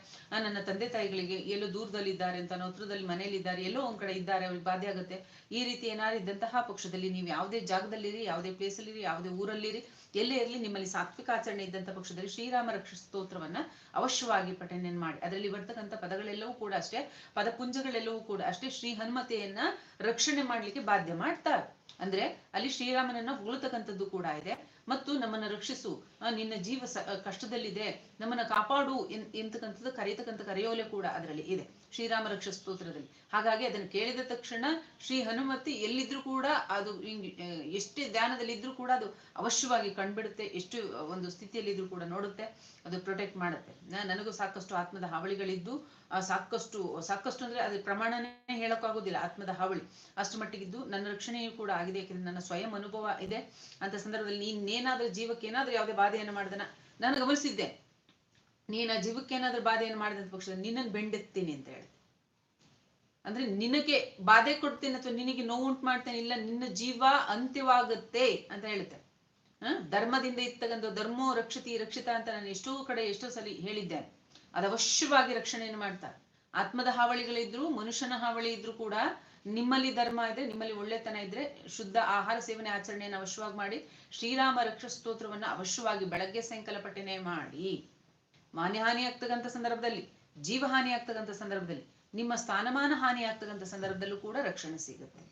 ನನ್ನ ತಂದೆ ತಾಯಿಗಳಿಗೆ ಎಲ್ಲೋ ದೂರದಲ್ಲಿ ಇದ್ದಾರೆ ಅಂತ ಹತ್ರದಲ್ಲಿ ಮನೇಲಿ ಇದ್ದಾರೆ, ಎಲ್ಲೋ ಒಂದ್ ಕಡೆ ಇದ್ದಾರೆ, ಅವ್ರಿಗೆ ಬಾಧೆ ಆಗುತ್ತೆ. ಈ ರೀತಿ ಏನಾದ್ರು ಇದ್ದಂತಹ ಪಕ್ಷದಲ್ಲಿ ನೀವು ಯಾವುದೇ ಜಾಗದಲ್ಲಿರಿ ಯಾವುದೇ ಪ್ಲೇಸಲ್ಲಿರಿ ಯಾವುದೇ ಊರಲ್ಲಿರಿ ಎಲ್ಲೇ ಇರಲಿ, ನಿಮ್ಮಲ್ಲಿ ಸಾತ್ವಿಕ ಆಚರಣೆ ಇದ್ದಂತ ಪಕ್ಷದಲ್ಲಿ ಶ್ರೀರಾಮ ರಕ್ಷ ಸ್ತೋತ್ರವನ್ನ ಅವಶ್ಯವಾಗಿ ಪಠನೆ ಮಾಡಿ. ಅದರಲ್ಲಿ ಬರ್ತಕ್ಕಂಥ ಪದಗಳೆಲ್ಲವೂ ಕೂಡ ಅಷ್ಟೇ, ಪದಪುಂಜಗಳೆಲ್ಲವೂ ಕೂಡ ಅಷ್ಟೇ ಶ್ರೀ ಹನುಮತೆಯನ್ನ ರಕ್ಷಣೆ ಮಾಡ್ಲಿಕ್ಕೆ ಬಾಧ್ಯ ಮಾಡ್ತಾರೆ. ಅಂದ್ರೆ ಅಲ್ಲಿ ಶ್ರೀರಾಮನನ್ನ ಹೊಗಳ್ತಕ್ಕಂಥದ್ದು ಕೂಡ ಇದೆ. ಮತ್ತು ನಮ್ಮನ್ನ ರಕ್ಷಿಸು. ನಿನ್ನ ಜೀವ ಸ- ಕಷ್ಟದಲ್ಲಿದೆ, ನಮ್ಮನ್ನ ಕಾಪಾಡು ಎನ್, ಎಂತಕ್ಕಂಥದ್ದು ಕರೆಯತಕ್ಕಂಥ ಕರೆಯೋಲೆ ಕೂಡ ಅದರಲ್ಲಿ ಇದೆ. ಶ್ರೀರಾಮ ರಕ್ಷ ಸ್ತೋತ್ರದಲ್ಲಿ. ಹಾಗಾಗಿ ಅದನ್ನು ಕೇಳಿದ ತಕ್ಷಣ ಶ್ರೀ ಹನುಮತಿ ಎಲ್ಲಿದ್ರು ಕೂಡ ಅದು ಎಷ್ಟೇ ಧ್ಯಾನದಲ್ಲಿ ಇದ್ರೂ ಕೂಡ ಅದು ಅವಶ್ಯವಾಗಿ ಕಂಡುಬಿಡುತ್ತೆ, ಎಷ್ಟು ಒಂದು ಸ್ಥಿತಿಯಲ್ಲಿದ್ರು ಕೂಡ ನೋಡುತ್ತೆ, ಅದು ಪ್ರೊಟೆಕ್ಟ್ ಮಾಡುತ್ತೆ. ನನಗೂ ಸಾಕಷ್ಟು ಆತ್ಮದ ಹಾವಳಿಗಳಿದ್ದು ಸಾಕಷ್ಟು ಸಾಕಷ್ಟು ಅಂದ್ರೆ ಅದ್ರ ಪ್ರಮಾಣನೇ ಹೇಳಕ್ಕಾಗೋದಿಲ್ಲ, ಆತ್ಮದ ಹಾವಳಿ. ಅಷ್ಟು ಮಟ್ಟಿಗಿದ್ದು ನನ್ನ ರಕ್ಷಣೆಯೂ ಕೂಡ ಆಗಿದೆ, ಯಾಕಂದ್ರೆ ನನ್ನ ಸ್ವಯಂ ಅನುಭವ ಇದೆ. ಅಂತ ಸಂದರ್ಭದಲ್ಲಿ ಇನ್ನೇನಾದ್ರೂ ಜೀವಕ್ಕೆ ಏನಾದ್ರೂ ಯಾವುದೇ ಬಾಧೆಯನ್ನು ಮಾಡಿದನ. ನಾನು ಗಮನಿಸಿದ್ದೆ. ನೀನ ಜೀವಕ್ಕೆ ಏನಾದ್ರೂ ಬಾಧೆಯನ್ನು ಮಾಡಿದಂತ ಪಕ್ಷ ನಿನ್ನನ್ನು ಬೆಂಡೆತ್ತೀನಿ ಅಂತ ಹೇಳಿ. ಅಂದ್ರೆ ನಿನಗೆ ಬಾಧೆ ಕೊಡ್ತೇನೆ ಅಥವಾ ನಿನಗೆ ನೋವು ಉಂಟು ಮಾಡ್ತೇನೆ ಇಲ್ಲ, ನಿನ್ನ ಜೀವ ಅಂತ್ಯವಾಗುತ್ತೆ ಅಂತ ಹೇಳುತ್ತೆ? ಧರ್ಮದಿಂದ ಇರ್ತಕ್ಕಂಥ ಧರ್ಮೋ ರಕ್ಷತಿ ರಕ್ಷಿತ ಅಂತ ನಾನು ಎಷ್ಟೋ ಕಡೆ ಎಷ್ಟೋ ಸಲ ಹೇಳಿದ್ದೆ ಅದು ಅವಶ್ಯವಾಗಿ ರಕ್ಷಣೆಯನ್ನು ಮಾಡ್ತಾರೆ. ಆತ್ಮದ ಹಾವಳಿಗಳಿದ್ರು, ಮನುಷ್ಯನ ಹಾವಳಿ ಇದ್ರು ಕೂಡ ನಿಮ್ಮಲ್ಲಿ ಧರ್ಮ ಇದೆ, ನಿಮ್ಮಲ್ಲಿ ಒಳ್ಳೆತನ ಇದ್ರೆ ಶುದ್ಧ ಆಹಾರ ಸೇವನೆ ಆಚರಣೆಯನ್ನು ಅವಶ್ಯವಾಗಿ ಮಾಡಿ, ಶ್ರೀರಾಮ ರಕ್ಷ ಸ್ತೋತ್ರವನ್ನು ಅವಶ್ಯವಾಗಿ ಬೆಳಗ್ಗೆ ಸಾಯಂಕಾಲ ಪಠನೆ ಮಾಡಿ. ಮಾನ್ಯಹಾನಿ ಆಗ್ತಕ್ಕಂಥ ಸಂದರ್ಭದಲ್ಲಿ ಜೀವಹಾನಿ ಆಗ್ತಕ್ಕಂಥ ಸಂದರ್ಭದಲ್ಲಿ, ನಿಮ್ಮ ಸ್ಥಾನಮಾನ ಹಾನಿ ಆಗ್ತಕ್ಕಂಥ ಸಂದರ್ಭದಲ್ಲೂ ಕೂಡ ರಕ್ಷಣೆ ಸಿಗುತ್ತೆ.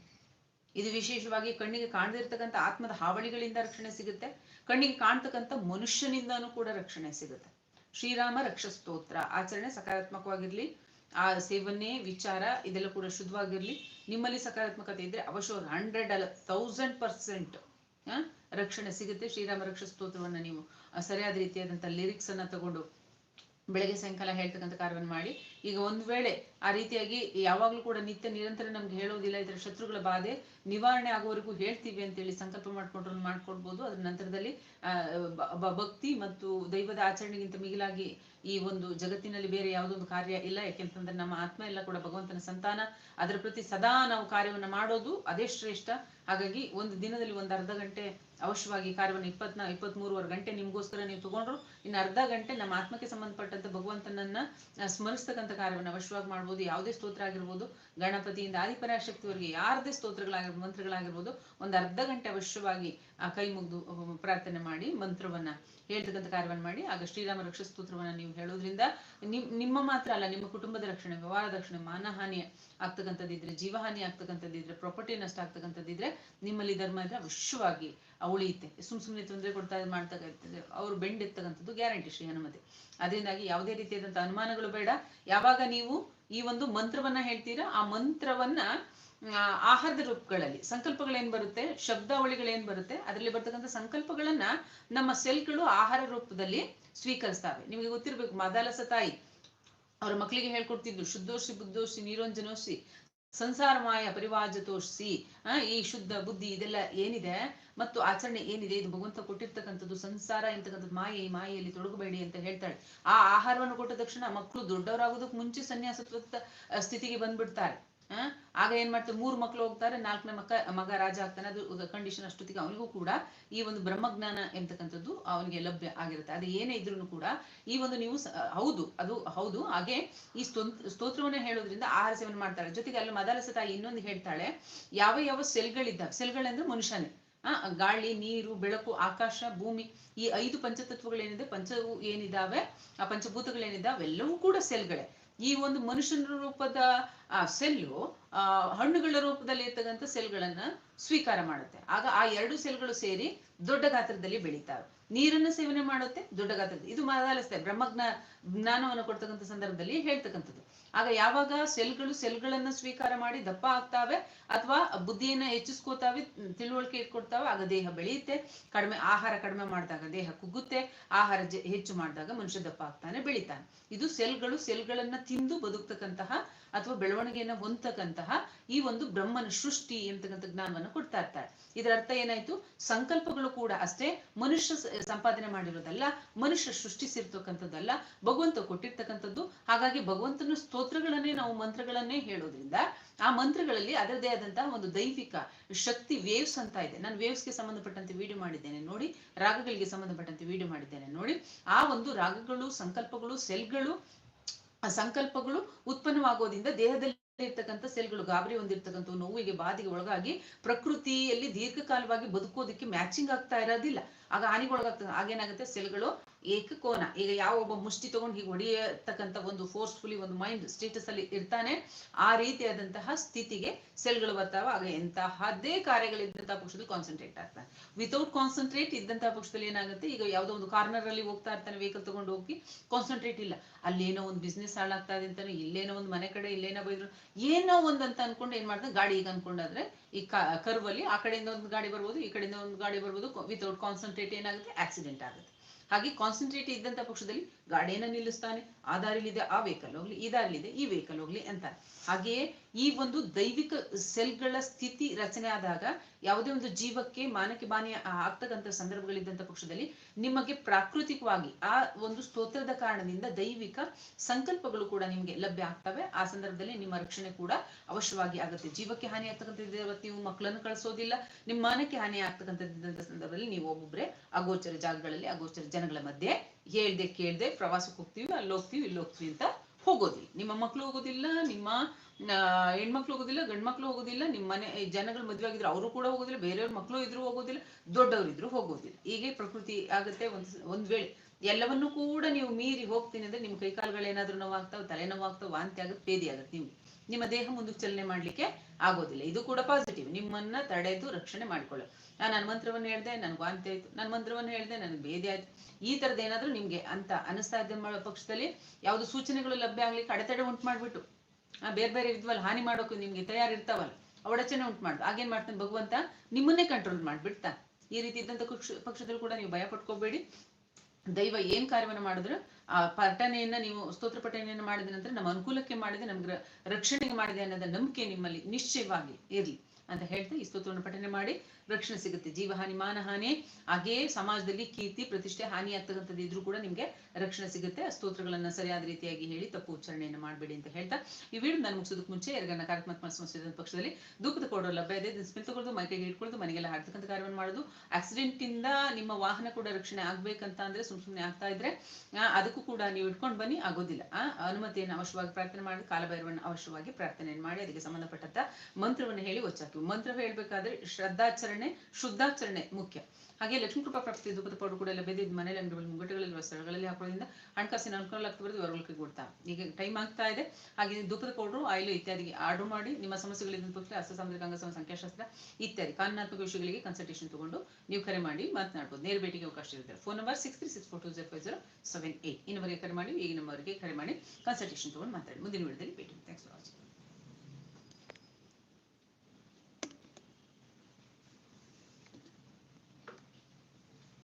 ಇದು ವಿಶೇಷವಾಗಿ ಕಣ್ಣಿಗೆ ಕಾಣದಿರ್ತಕ್ಕಂಥ ಆತ್ಮದ ಹಾವಳಿಗಳಿಂದ ರಕ್ಷಣೆ ಸಿಗುತ್ತೆ, ಕಣ್ಣಿಗೆ ಕಾಣ್ತಕ್ಕಂಥ ಮನುಷ್ಯನಿಂದನೂ ಕೂಡ ರಕ್ಷಣೆ ಸಿಗುತ್ತೆ. ಶ್ರೀರಾಮ ರಕ್ಷ ಸ್ತೋತ್ರ ಆಚರಣೆ ಸಕಾರಾತ್ಮಕವಾಗಿರ್ಲಿ ಆ ಸೇವನೆ ವಿಚಾರ ಇದೆಲ್ಲ ಕೂಡ ಶುದ್ಧವಾಗಿರ್ಲಿ. ನಿಮ್ಮಲ್ಲಿ ಸಕಾರಾತ್ಮಕತೆ ಇದ್ರೆ ಅವಶ್ಯವಾಗಿ ಹಂಡ್ರೆಡ್ ಅಲ್ಲ ತೌಸಂಡ್ ಪರ್ಸೆಂಟ್ ರಕ್ಷಣೆ ಸಿಗುತ್ತೆ. ಶ್ರೀರಾಮ ರಕ್ಷ ಸ್ತೋತ್ರವನ್ನ ನೀವು ಸರಿಯಾದ ರೀತಿಯಾದಂಥ ಲಿರಿಕ್ಸ್ ಅನ್ನ ತಗೊಂಡು ಬೆಳಗ್ಗೆ ಸಾಯಂಕಾಲ ಹೇಳ್ತಕ್ಕಂಥ ಕಾರ್ಯವನ್ನು ಮಾಡಿ. ಈಗ ಒಂದು ವೇಳೆ ಆ ರೀತಿಯಾಗಿ ಯಾವಾಗಲೂ ಕೂಡ ನಿತ್ಯ ನಿರಂತರ ನಮ್ಗೆ ಹೇಳೋದಿಲ್ಲ ಇದರ ಶತ್ರುಗಳ ಬಾಧೆ ನಿವಾರಣೆ ಆಗೋವರೆಗೂ ಹೇಳ್ತೀವಿ ಅಂತೇಳಿ ಸಂಕಲ್ಪ ಮಾಡ್ಕೊಂಡ್ರು ಮಾಡ್ಕೊಡ್ಬೋದು. ಅದ್ರ ನಂತರದಲ್ಲಿ ಭಕ್ತಿ ಮತ್ತು ದೈವದ ಆಚರಣೆಗಿಂತ ಮಿಗಿಲಾಗಿ ಈ ಒಂದು ಜಗತ್ತಿನಲ್ಲಿ ಬೇರೆ ಯಾವುದೊಂದು ಕಾರ್ಯ ಇಲ್ಲ. ಯಾಕೆಂತಂದ್ರೆ ನಮ್ಮ ಆತ್ಮ ಎಲ್ಲ ಕೂಡ ಭಗವಂತನ ಸಂತಾನ. ಅದರ ಪ್ರತಿ ಸದಾ ನಾವು ಕಾರ್ಯವನ್ನು ಮಾಡೋದು ಅದೇ ಶ್ರೇಷ್ಠ. ಹಾಗಾಗಿ ಒಂದು ದಿನದಲ್ಲಿ ಒಂದು ಅರ್ಧ ಗಂಟೆ ಅವಶ್ಯವಾಗಿ ಕಾರ್ಯವನ್ನು ಇಪ್ಪತ್ನಾ, ಇಪ್ಪತ್ಮೂರುವರೆ ಗಂಟೆ ನಿಮ್ಗೋಸ್ಕರ ನೀವು ತಗೊಂಡ್ರು ಇನ್ನು ಅರ್ಧ ಗಂಟೆ ನಮ್ಮ ಆತ್ಮಕ್ಕೆ ಸಂಬಂಧಪಟ್ಟಂತ ಭಗವಂತನನ್ನ ಸ್ಮರಿಸ್ತಕ್ಕಂಥ ಕಾರ್ಯವನ್ನು ಅವಶ್ಯವಾಗಿ ಮಾಡ್ಬೋದು. ಯಾವುದೇ ಸ್ತೋತ್ರ ಆಗಿರ್ಬೋದು, ಗಣಪತಿಯಿಂದ ಆದಿಪರಾಶಕ್ತಿವರೆಗೆ ಯಾರದೇ ಸ್ತೋತ್ರಗಳಾಗಿರ್ಬೋದು ಮಂತ್ರಗಳಾಗಿರ್ಬೋದು, ಒಂದು ಅರ್ಧ ಗಂಟೆ ಅವಶ್ಯವಾಗಿ, ಆ, ಕೈ ಮುಗಿದು ಪ್ರಾರ್ಥನೆ ಮಾಡಿ, ಮಂತ್ರವನ್ನ ಹೇಳ್ತಕ್ಕಂಥ ಕಾರ್ಯವನ್ನು ಮಾಡಿ, ಆಗ ಶ್ರೀರಾಮ ರಕ್ಷ ಸ್ತೋತ್ರವನ್ನ ನೀವು ಹೇಳೋದ್ರಿಂದ ನಿಮ್, ನಿಮ್ಮ ಮಾತ್ರ ಅಲ್ಲ, ನಿಮ್ಮ ಕುಟುಂಬದ ರಕ್ಷಣೆ ವ್ಯವಹಾರ ರಕ್ಷಣೆ, ಮಾನಹಾನಿ ಆಗ್ತಕ್ಕಂಥದ್ದಿದ್ರೆ, ಜೀವಹಾನಿ ಆಗ್ತಕ್ಕಂಥದ್ದಿದ್ರೆ ಪ್ರಾಪರ್ಟಿ ನಷ್ಟ ಆಗ್ತಕ್ಕಂಥದ್ದಿದ್ರೆ ನಿಮ್ಮಲ್ಲಿ ಧರ್ಮ ಇದ್ರೆ ಅವಶ್ಯವಾಗಿ ಉಳಿಯುತ್ತೆ ಸುಮ್ ಸುಮ್ಮನೆ ತೊಂದರೆ ಕೊಡ್ತಾ ಮಾಡ್ತಕ್ಕಂಥದ್ದು, ಅವ್ರು ಬೆಂಡೆತ್ತಕ್ಕಂಥದ್ದು ಗ್ಯಾರಂಟಿ ಶ್ರೀ ಹನುಮತಿ. ಅದರಿಂದಾಗಿ ಯಾವುದೇ ರೀತಿಯಾದಂಥ ಅನುಮಾನಗಳು ಬೇಡ. ಯಾವಾಗ ನೀವು ಈ ಒಂದು ಮಂತ್ರವನ್ನ ಹೇಳ್ತೀರಾ, ಆ ಮಂತ್ರವನ್ನ ಆಹಾರದ ರೂಪಗಳಲ್ಲಿ, ಸಂಕಲ್ಪಗಳೇನ್ ಬರುತ್ತೆ, ಶಬ್ದಾವಳಿಗಳೇನ್ ಬರುತ್ತೆ, ಅದರಲ್ಲಿ ಬರ್ತಕ್ಕಂಥ ಸಂಕಲ್ಪಗಳನ್ನ ನಮ್ಮ ಸೆಲ್ಗಳು ಆಹಾರ ರೂಪದಲ್ಲಿ ಸ್ವೀಕರಿಸ್ತಾವೆ. ನಿಮಗೆ ಗೊತ್ತಿರ್ಬೇಕು, ಮಾದಾಲಸ ತಾಯಿ, ಅವ್ರ ಮಕ್ಕಳಿಗೆ ಹೇಳ್ಕೊಡ್ತಿದ್ರು ಶುದ್ಧೋಷಿ, ಬುದ್ಧೋಷಿ, ನೀರೋಂಜನೋಷಿ ಸಂಸಾರ ಮಾಯ ಪರಿವಾಜತೋಷಿ ಈ ಶುದ್ಧ ಬುದ್ಧಿ ಇದೆಲ್ಲ ಏನಿದೆ? ಮತ್ತು ಆಚರಣೆ ಏನಿದೆ? ಇದು ಭಗವಂತ ಕೊಟ್ಟಿರ್ತಕ್ಕಂಥದ್ದು ಸಂಸಾರ, ಎಂತಕ್ಕಂಥದ್ದು ಮಾಯೆ, ಈ ಮಾಯೆಯಲ್ಲಿ ತೊಡಗಬೇಡಿ ಅಂತ ಹೇಳ್ತಾಳೆ. ಆ ಆಹಾರವನ್ನು ಕೊಟ್ಟ ತಕ್ಷಣ ಮಕ್ಕಳು ದೊಡ್ಡವರಾಗೋದಕ್ಕೆ ಮುಂಚೆ ಸನ್ಯಾಸತ್ವ ಸ್ಥಿತಿಗೆ ಬಂದ್ಬಿಡ್ತಾರೆ. ಆಗ ಏನ್ ಮಾಡ್ತಾರೆ? ಮೂರು ಮಕ್ಕಳು ಹೋಗ್ತಾರೆ, ನಾಲ್ಕನೇ ಮಕ್ಕ ಮಗ ರಾಜ ಆಗ್ತಾನೆ. ಅದು ಕಂಡೀಷನ್ ಅಷ್ಟೊತ್ತಿಗೆ ಅವನಿಗೂ ಕೂಡ ಈ ಒಂದು ಬ್ರಹ್ಮಜ್ಞಾನ ಎಂತಕ್ಕಂಥದ್ದು ಅವನಿಗೆ ಲಭ್ಯ ಆಗಿರುತ್ತೆ. ಅದು ಏನೇ ಇದ್ರೂ ಕೂಡ ಈ ಒಂದು ನೀವು ಹೌದು, ಅದು ಹೌದು. ಹಾಗೆ ಈ ಸ್ತೋತ್- ಸ್ತೋತ್ರವನ್ನ ಹೇಳೋದ್ರಿಂದ ಆಹಾರ ಸೇವನೆ ಮಾಡ್ತಾರೆ. ಜೊತೆಗೆ ಅಲ್ಲಿ ಮದಾಲಸ ತಾಯಿ ಇನ್ನೊಂದು ಹೇಳ್ತಾಳೆ, ಯಾವ ಯಾವ ಸೆಲ್ಗಳಿದ್ದಾವೆ ಸೆಲ್ಗಳಂದ್ರೆ ಮನುಷ್ಯನೇ. ಆ ಗಾಳಿ, ನೀರು, ಬೆಳಕು, ಆಕಾಶ, ಭೂಮಿ, ಈ ಐದು ಪಂಚತತ್ವಗಳೇನಿದೆ, ಪಂಚವು ಏನಿದಾವೆ? ಆ ಪಂಚಭೂತಗಳೇನಿದಾವೆ? ಎಲ್ಲವೂ ಕೂಡ ಸೆಲ್ಗಳೇ. ಈ ಒಂದು ಮನುಷ್ಯನ ರೂಪದ, ಆ ಸೆಲ್ಲು ಆ, ಹಣ್ಣುಗಳ ರೂಪದಲ್ಲಿ ಇರ್ತಕ್ಕಂಥ ಸೆಲ್ಗಳನ್ನ ಸ್ವೀಕಾರ ಮಾಡುತ್ತೆ. ಆಗ ಆ ಎರಡು ಸೆಲ್ಗಳು ಸೇರಿ ದೊಡ್ಡ ಗಾತ್ರದಲ್ಲಿ ಬೆಳೀತಾವೆ. ನೀರನ್ನ ಸೇವನೆ ಮಾಡುತ್ತೆ, ದೊಡ್ಡ ಗಾತ್ರದಲ್ಲಿ. ಇದು ಮಾದಾಲಿಸ್ತೆ ಬ್ರಹ್ಮಜ್ಞ, ಜ್ಞಾನವನ್ನು ಕೊಡ್ತಕ್ಕಂಥ ಸಂದರ್ಭದಲ್ಲಿ ಹೇಳ್ತಕ್ಕಂಥದ್ದು. ಆಗ ಯಾವಾಗ ಸೆಲ್ಗಳು ಸೆಲ್ಗಳನ್ನ ಸ್ವೀಕಾರ ಮಾಡಿ ದಪ್ಪ ಆಗ್ತಾವೆ ಅಥವಾ ಬುದ್ಧಿಯನ್ನ ಹೆಚ್ಚಿಸ್ಕೋತಾವೆ, ತಿಳುವಳಿಕೆ ಇಟ್ಕೊಡ್ತಾವೆ, ಆಗ ದೇಹ ಬೆಳೆಯುತ್ತೆ. ಕಡಿಮೆ ಆಹಾರ ಕಡಿಮೆ ಮಾಡಿದಾಗ ದೇಹ ಕುಗ್ಗುತ್ತೆ, ಆಹಾರ ಹೆಚ್ಚು ಮಾಡಿದಾಗ ಮನುಷ್ಯ ದಪ್ಪ ಆಗ್ತಾನೆ, ಬೆಳಿತಾನೆ. ಇದು ಸೆಲ್ಗಳು ಸೆಲ್ಗಳನ್ನ ತಿಂದು ಬದುಕ್ತಕ್ಕಂತಹ ಅಥವಾ ಬೆಳವಣಿಗೆಯನ್ನ ಹೊಂದತಕ್ಕಂತಹ ಈ ಒಂದು ಬ್ರಹ್ಮನ ಸೃಷ್ಟಿ ಎಂತಕ್ಕಂಥ ಜ್ಞಾನವನ್ನು ಕೊಡ್ತಾ ಇರ್ತಾರೆ. ಇದರ ಅರ್ಥ ಏನಾಯ್ತು? ಸಂಕಲ್ಪಗಳು ಕೂಡ ಅಷ್ಟೇ. ಮನುಷ್ಯ ಸಂಪಾದನೆ ಮಾಡಿರೋದಲ್ಲ, ಮನುಷ್ಯ ಸೃಷ್ಟಿಸಿರ್ತಕ್ಕಂಥದ್ದಲ್ಲ, ಭಗವಂತ ಕೊಟ್ಟಿರ್ತಕ್ಕಂಥದ್ದು. ಹಾಗಾಗಿ ಭಗವಂತನ ಸ್ತೋತ್ರಗಳನ್ನೇ ನಾವು ಮಂತ್ರಗಳನ್ನೇ ಹೇಳೋದ್ರಿಂದ ಆ ಮಂತ್ರಗಳಲ್ಲಿ ಅದರದೇ ಆದಂತಹ ಒಂದು ದೈವಿಕ ಶಕ್ತಿ ವೇವ್ಸ್ ಅಂತ ಇದೆ. ನಾನು ವೇವ್ಸ್ಗೆ ಸಂಬಂಧಪಟ್ಟಂತೆ ವಿಡಿಯೋ ಮಾಡಿದ್ದೇನೆ. ನೋಡಿ, ರಾಗಗಳಿಗೆ ಸಂಬಂಧಪಟ್ಟಂತೆ ವಿಡಿಯೋ ಮಾಡಿದ್ದೇನೆ. ನೋಡಿ, ಆ ಒಂದು ರಾಗಗಳು, ಸಂಕಲ್ಪಗಳು ಸೆಲ್ಗಳು ಸಂಕಲ್ಪಗಳು ಉತ್ಪನ್ನವಾಗೋದ್ರಿಂದ ದೇಹದಲ್ಲಿ ಇರ್ತಕ್ಕಂಥ ಸೆಲ್ಗಳು ಗಾಬರಿ ಹೊಂದಿರ್ತಕ್ಕಂಥ ನೋವಿಗೆ ಬಾಧೆಗೆ ಒಳಗಾಗಿ ಪ್ರಕೃತಿಯಲ್ಲಿ ದೀರ್ಘಕಾಲವಾಗಿ ಬದುಕೋದಕ್ಕೆ ಮ್ಯಾಚಿಂಗ್ ಆಗ್ತಾ ಇರೋದಿಲ್ಲ. ಆಗ ಹಾನಿಗೊಳಗಾಗ್ತದೆ. ಆಗೇನಾಗುತ್ತೆ ಸೆಲ್ಗಳು ಏಕಕೋನ ಈಗ ಯಾವ ಒಬ್ಬ ಮುಷ್ಟಿ ತಗೊಂಡು ಹೀಗೆ ಹೊಡಿಯತಕ್ಕಂಥ ಒಂದು ಫೋರ್ಸ್ಫುಲಿ ಒಂದು ಮೈಂಡ್ ಸ್ಟೇಟಸ್ ಅಲ್ಲಿ ಇರ್ತಾನೆ, ಆ ರೀತಿಯಾದಂತಹ ಸ್ಥಿತಿಗೆ ಸೆಲ್ಗಳು ಬರ್ತಾವ. ಆಗ ಎಂತಹದ್ದೇ ಕಾರ್ಯಗಳಿದ್ದಂತಹ ಪಕ್ಷದಲ್ಲಿ ಕಾನ್ಸಂಟ್ರೇಟ್ ಆಗ್ತಾನೆ. ವಿತೌಟ್ ಕಾನ್ಸಂಟ್ರೇಟ್ ಇದ್ದಂತಹ ಪಕ್ಷದಲ್ಲಿ ಏನಾಗುತ್ತೆ? ಈಗ ಯಾವುದೋ ಒಂದು ಕಾರ್ನರ್ ಅಲ್ಲಿ ಹೋಗ್ತಾ ಇರ್ತಾನೆ ವೆಹಿಕಲ್ ತಗೊಂಡು ಹೋಗಿ ಕಾನ್ಸಂಟ್ರೇಟ್ ಇಲ್ಲ. ಅಲ್ಲೇನೋ ಒಂದು ಬಿಸ್ನೆಸ್ ಹಾಳಾಗ್ತಾ ಇದೆ ಅಂತಾನೆ, ಇಲ್ಲೇನೋ ಒಂದು ಮನೆ ಕಡೆ ಇಲ್ಲೇನೋ ಬೈದ್ರು, ಏನೋ ಒಂದಂತ ಅನ್ಕೊಂಡು ಏನ್ ಮಾಡ್ತಾನೆ? ಗಾಡಿ ಈಗ ಅನ್ಕೊಂಡಾದ್ರೆ ಈ ಕರ್ವ್ ಅಲ್ಲಿ ಆ ಕಡೆಯಿಂದ ಒಂದು ಗಾಡಿ ಬರ್ಬೋದು, ಈ ಕಡೆಯಿಂದ ಒಂದು ಗಾಡಿ ಬರ್ಬೋದು ವಿತೌಟ್ ಕಾನ್ಸಂಟ್ರೇಟ್ ಏನಾಗುತ್ತೆ? ಆಕ್ಸಿಡೆಂಟ್ ಆಗುತ್ತೆ. ಹಾಗೆ ಕಾನ್ಸಂಟ್ರೇಟ್ ಇದ್ದಂತ ಪಕ್ಷದಲ್ಲಿ ಗಾಡಿಯನ್ನ ನಿಲ್ಲಿಸ್ತಾನೆ. ಆ ದಾರಿಲಿದೆ, ಆ ವೆಹಿಕಲ್ ಹೋಗ್ಲಿ, ಈ ದಾರಿಲಿದೆ, ಈ ವೆಹಿಕಲ್ ಹೋಗ್ಲಿ ಅಂತ ಹಾಗೆಯೇ ಈ ಒಂದು ದೈವಿಕ ಸೆಲ್ಗಳ ಸ್ಥಿತಿ ರಚನೆ ಆದಾಗ ಯಾವುದೇ ಒಂದು ಜೀವಕ್ಕೆ ಮಾನಕ್ಕೆ ಬಾನಿ ಆಗ್ತಕ್ಕಂಥ ಸಂದರ್ಭಗಳಿದ್ದಂಥ ಪಕ್ಷದಲ್ಲಿ ನಿಮಗೆ ಪ್ರಾಕೃತಿಕವಾಗಿ ಆ ಒಂದು ಸ್ತೋತ್ರದ ಕಾರಣದಿಂದ ದೈವಿಕ ಸಂಕಲ್ಪಗಳು ಕೂಡ ನಿಮಗೆ ಲಭ್ಯ ಆಗ್ತವೆ. ಆ ಸಂದರ್ಭದಲ್ಲಿ ನಿಮ್ಮ ರಕ್ಷಣೆ ಕೂಡ ಅವಶ್ಯವಾಗಿ ಆಗುತ್ತೆ. ಜೀವಕ್ಕೆ ಹಾನಿ ಆಗ್ತಕ್ಕಂಥದ್ದು ಇವತ್ತು ನೀವು ಮಕ್ಕಳನ್ನು ಕಳಿಸೋದಿಲ್ಲ, ನಿಮ್ಮ ಮಾನಕ್ಕೆ ಹಾನಿ ಆಗ್ತಕ್ಕಂಥದ್ದಂಥ ಸಂದರ್ಭದಲ್ಲಿ ನೀವು ಒಬ್ಬೊಬ್ಬರೇ ಅಗೋಚರ ಜಾಗಗಳಲ್ಲಿ, ಅಗೋಚರ ಜನಗಳ ಮಧ್ಯೆ ಹೇಳ್ದೆ ಕೇಳ್ದೆ ಪ್ರವಾಸಕ್ಕೆ ಹೋಗ್ತೀವಿ, ಅಲ್ಲಿ ಹೋಗ್ತೀವಿ, ಇಲ್ಲಿ ಹೋಗ್ತೀವಿ ಅಂತ ಹೋಗೋದಿಲ್ಲ. ನಿಮ್ಮ ಮಕ್ಕಳು ಹೋಗೋದಿಲ್ಲ, ನಿಮ್ಮ ಹೆಣ್ಮಕ್ಳು ಹೋಗೋದಿಲ್ಲ, ಗಂಡ್ ಮಕ್ಳು ಹೋಗೋದಿಲ್ಲ, ನಿಮ್ಮ ಮನೆ ಜನಗಳು ಮದುವೆ ಆಗಿದ್ರು ಅವರು ಕೂಡ ಹೋಗೋದಿಲ್ಲ, ಬೇರೆಯವ್ರ ಮಕ್ಕಳು ಇದ್ರು ಹೋಗೋದಿಲ್ಲ ದೊಡ್ಡವರಿದ್ರು ಹೋಗೋದಿಲ್ಲ. ಹೀಗೆ ಪ್ರಕೃತಿ ಆಗುತ್ತೆ ಒಂದು ಒಂದ್ ವೇಳೆ. ಎಲ್ಲವನ್ನೂ ಕೂಡ ನೀವು ಮೀರಿ ಹೋಗ್ತೀನಿ ಅಂದ್ರೆ ನಿಮ್ ಕೈಕಾಲುಗಳು ಏನಾದ್ರೂ ನೋವಾಗ್ತಾವ, ತಲೆನೋವಾಗ್ತಾವ, ವಾಂತಿ ಆಗುತ್ತೆ ಭೇದಿ ಆಗುತ್ತೆ ನಿಮ್ಗೆ. ನಿಮ್ಮ ದೇಹ ಚಲನೆ ಮಾಡ್ಲಿಕ್ಕೆ ಆಗೋದಿಲ್ಲ. ಇದು ಕೂಡ ಪಾಸಿಟಿವ್ ನಿಮ್ಮನ್ನ ತಡೆದು ರಕ್ಷಣೆ ಮಾಡ್ಕೊಳ್ಳೋದು. ನಾನು ಮಂತ್ರವನ್ನು ಹೇಳ್ದೆ, ನನ್ಗೆ ವಾಂತಿ ಆಯ್ತು. ನನ್ನ ಮಂತ್ರವನ್ನು ಹೇಳ್ದೆ, ನನಗೆ ಭೇದಿ ಆಯ್ತು. ಈ ತರದ್ ಏನಾದ್ರೂ ನಿಮ್ಗೆ ಅಂತ ಅನಿಸ್ತಾ ಇದ್ದ ಮ- ಪಕ್ಷದಲ್ಲಿ ಯಾವ್ದು ಸೂಚನೆಗಳು ಲಭ್ಯ ಆಗ್ಲಿಕ್ಕೆ ಅಡೆತಡೆ ಉಂಟು ಮಾಡ್ಬಿಟ್ಟು. ಬೇರೆ ಬೇರೆ ಇದ್ವಲ್ಲ, ಹಾನಿ ಮಾಡೋಕೆ ನಿಮ್ಗೆ ತಯಾರಿರ್ತಾವಲ್ಲ ಅವಡಚನೆ ಉಂಟು ಮಾಡ್ದು. ಆಗೇನ್ ಮಾಡ್ತಾನೆ ಭಗವಂತ? ನಿಮ್ಮನ್ನೇ ಕಂಟ್ರೋಲ್ ಮಾಡ್ಬಿಡ್ತಾ. ಈ ರೀತಿ ಇದ್ದಂತ ಪಕ್ಷ ಪಕ್ಷದಲ್ಲಿ ಕೂಡ ನೀವು ಭಯ ಪಟ್ಕೋಬೇಡಿ. ದೈವ ಏನ್ ಕಾರ್ಯವನ್ನ ಮಾಡಿದ್ರು ಆ ಪಠನೆಯನ್ನ ನೀವು, ಸ್ತೋತ್ರ ಪಠನೆಯನ್ನು ಮಾಡಿದ ನಂತರ ನಮ್ಮ ಅನುಕೂಲಕ್ಕೆ ಮಾಡಿದೆ, ನಮ್ಗೆ ರಕ್ಷಣೆಗೆ ಮಾಡಿದೆ ಅನ್ನೋದ ನಂಬಿಕೆ ನಿಮ್ಮಲ್ಲಿ ನಿಶ್ಚಯವಾಗಿ ಇರ್ಲಿ. ಅಂತ ಹೇಳ್ತಾ ಈ ಸ್ತೋತ್ರವನ್ನು ಪಠನೆ ಮಾಡಿ ರಕ್ಷಣೆ ಸಿಗುತ್ತೆ. ಜೀವಹಾನಿ ಮಾನಹಾನಿ ಹಾಗೆಯೇ ಸಮಾಜದಲ್ಲಿ ಕೀರ್ತಿ, ಪ್ರತಿಷ್ಠೆ, ಹಾನಿ ಆಗ್ತಕ್ಕಂಥದ್ದು ಇದ್ರೂ ಕೂಡ ನಿಮ್ಗೆ ರಕ್ಷಣೆ ಸಿಗುತ್ತೆ. ಆ ಸ್ತೋತ್ರಗಳನ್ನ ಸರಿಯಾದ ರೀತಿಯಾಗಿ ಹೇಳಿ ತಪ್ಪು ಉಚ್ಚಾರಣೆಯನ್ನು ಮಾಡಬೇಡಿ ಅಂತ ಹೇಳ್ತಾ ಈ ವಿಡಿಯೋ ನಾನು ಮುಗಿಸೋದಕ್ಕೆ ಮುಂಚೆ ಎರಗನ್ನ ಕಾರ್ಯಕ್ರಮ ಸಮಸ್ಯೆ ಪಕ್ಷದಲ್ಲಿ ದುಃಖದ ಕೊಡೋ ಲಭ್ಯ ಇದೆ. ಸ್ಮೆಲ್ ಮೈ ಮೈಕೈಗೆ ಇಟ್ಕೊಳ್ಳೋದು ಮನೆಗೆಲ್ಲ ಹಾಡ್ತಕ್ಕಂಥ ಕಾರ್ಯವನ್ನು ಮಾಡೋದು. ಆಕ್ಸಿಡೆಂಟ್ ಇಂದ ನಿಮ್ಮ ವಾಹನ ಕೂಡ ರಕ್ಷಣೆ ಆಗ್ಬೇಕಂತ ಅಂದ್ರೆ ಸುಮ್ ಸುಮ್ನೆ ಆಗ್ತಾ ಇದ್ರೆ ಅದಕ್ಕೂ ಕೂಡ ನೀವು ಇಟ್ಕೊಂಡು ಬನ್ನಿ, ಆಗೋದಿಲ್ಲ. ಆ, ಅನುಮತಿಯನ್ನು ಅವಶ್ಯವಾಗಿ ಪ್ರಾರ್ಥನೆ ಮಾಡಿ, ಕಾಲಭೈರವನ್ನು ಅವಶ್ಯವಾಗಿ ಪ್ರಾರ್ಥನೆಯನ್ನು ಮಾಡಿ, ಅದಕ್ಕೆ ಸಂಬಂಧಪಟ್ಟಂತ ಮಂತ್ರವನ್ನು ಹೇಳಿ ಒಚ್ಚಾಕಿ ಮಂತ್ರ ಹೇಳ್ಬೇಕಾದ್ರೆ ಶ್ರದ್ಧಾಚರಣೆ, ಶುದ್ಧಾಚರಣೆ ಮುಖ್ಯ. ಹಾಗೆ ಲಕ್ಷ್ಮೀ ಕೃಪಾ ಪ್ರಾಪ್ತಿ ಧೂಪದ ಪೌಡರ್ ಕೂಡ ಲಭ್ಯದ ಮನೇಲಿ ಅಂಗಡಿಗಳಲ್ಲಿ ಮುಂಗಟ್ಟುಗಳಲ್ಲಿ ಸ್ಥಳಗಳಲ್ಲಿ ಹಾಕೋದ್ರಿಂದ ಹಣಕಾಸಿನ ಅನುಕೂಲ ಆಗ್ತಾ ಬರೋದು ಹೊರಗಡೆ ಕೊಡ್ತಾ. ಈಗ ಟೈಮ್ ಆಗ್ತಾ ಇದೆ. ಹಾಗೆ ಧೂಪದ ಪೌಡರ್, ಆಯಿಲ್ ಇತ್ಯಾದಿ ಆರ್ಡರ್ ಮಾಡಿ ನಿಮ್ಮ ಸಮಸ್ಯೆಗಳಿಂದ ಪಕ್ಷ ಹಸ್ತ ಸಾಮುದ್ರಿಕ ಅಂಗಸಮ, ಸಂಖ್ಯಾಶಾಸ್ತ್ರ ಇತ್ಯಾದಿ ಕಾನೂನಾತ್ಮಕ ವಿಷಯಗಳಿಗೆ ಕನ್ಸಲ್ಟೇಷನ್ ತಗೊಂಡು ನೀವು ಕರೆ ಮಾಡಿ ಮಾತನಾಡ್ಬೋದು. ನೇರ ಭೇಟಿಗೆ ಅವಕಾಶ ಇರುತ್ತೆ. Phone number six three six four two zero five zero seven eight ಇನ್ನವರೆಗೆ ಕರೆ ಮಾಡಿ ಈ ನಮ್ಮವರಿಗೆ ಕರೆ ಮಾಡಿ ಕನ್ಸಲ್ಟೇಷನ್ ತಗೊಂಡು ಮಾತಾಡಿ ಮುಂದಿನ ವಿಡಿಯೋದಲ್ಲಿ ಭೇಟಿ. Thanks for watching